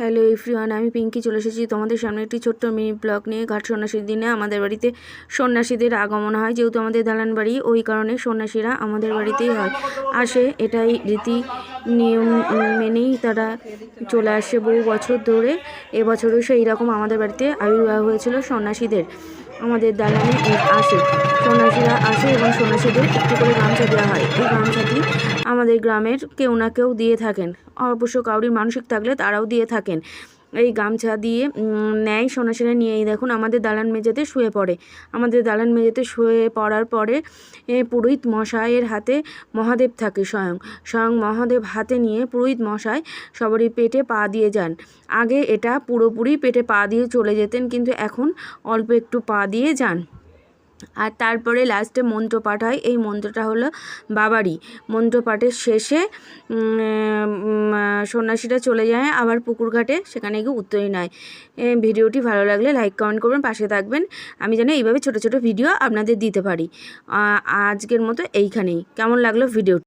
Hello everyone আমি পিঙ্কি চলে এসেছি তোমাদের সামনে একটি ছোট্ট মিনি ব্লগ নিয়ে। ঘাট সন্ন্যাসীর দিনে আমাদের বাড়িতে সন্ন্যাসীদের আগমন হয়। যেহেতু আমাদের দালান বাড়ি, ওই কারণে সন্ন্যাসীরা আমাদের বাড়িতেই হয়। আসে, এটাই রীতি, নিয়ম মেনেই তারা চলে আসে বহু বছর ধরে। এবছরও সেই রকম আমাদের বাড়িতে আবির্ভাব হয়েছিল সন্ন্যাসীদের। আমাদের দালানে আসে। সন্ন্যাসীরা আসে এবং সন্ন্যাসীদের একটু করে গামছা দেওয়া হয়। এই গামছাটি আমাদের গ্রামের কেউ না কেউ দিয়ে থাকেন। অবশ্য কাউরির মানসিক থাকলে তারাও দিয়ে থাকেন। এই গামছা দিয়ে নেয় সন্ন্যাসীরা নিয়েই দেখুন আমাদের দালান মেঝেতে শুয়ে পড়ে। আমাদের দালান মেঝেতে শুয়ে পড়ার পরে পুরোহিত মশাইয়ের হাতে মহাদেব থাকে স্বয়ং। স্বয়ং মহাদেব হাতে নিয়ে পুরোহিত মশাই সবারই পেটে পা দিয়ে যান। আগে এটা পুরোপুরি পেটে পা দিয়ে চলে যেতেন, কিন্তু এখন অল্প একটু পা দিয়ে যান। আর তারপরে লাস্টে মন্ত্র পাঠ হয়। এই মন্ত্রটা হলো বাবারই। মন্ত্র পাঠের শেষে সন্ন্যাসীরা চলে যায় আবার পুকুর ঘাটে, সেখানে গিয়ে উত্তরই নয়। ভিডিওটি ভালো লাগলে লাইক, কমেন্ট করবেন, পাশে থাকবেন। আমি যেন এইভাবে ছোট ছোট ভিডিও আপনাদের দিতে পারি। আজকের মতো এইখানেই। কেমন লাগল ভিডিও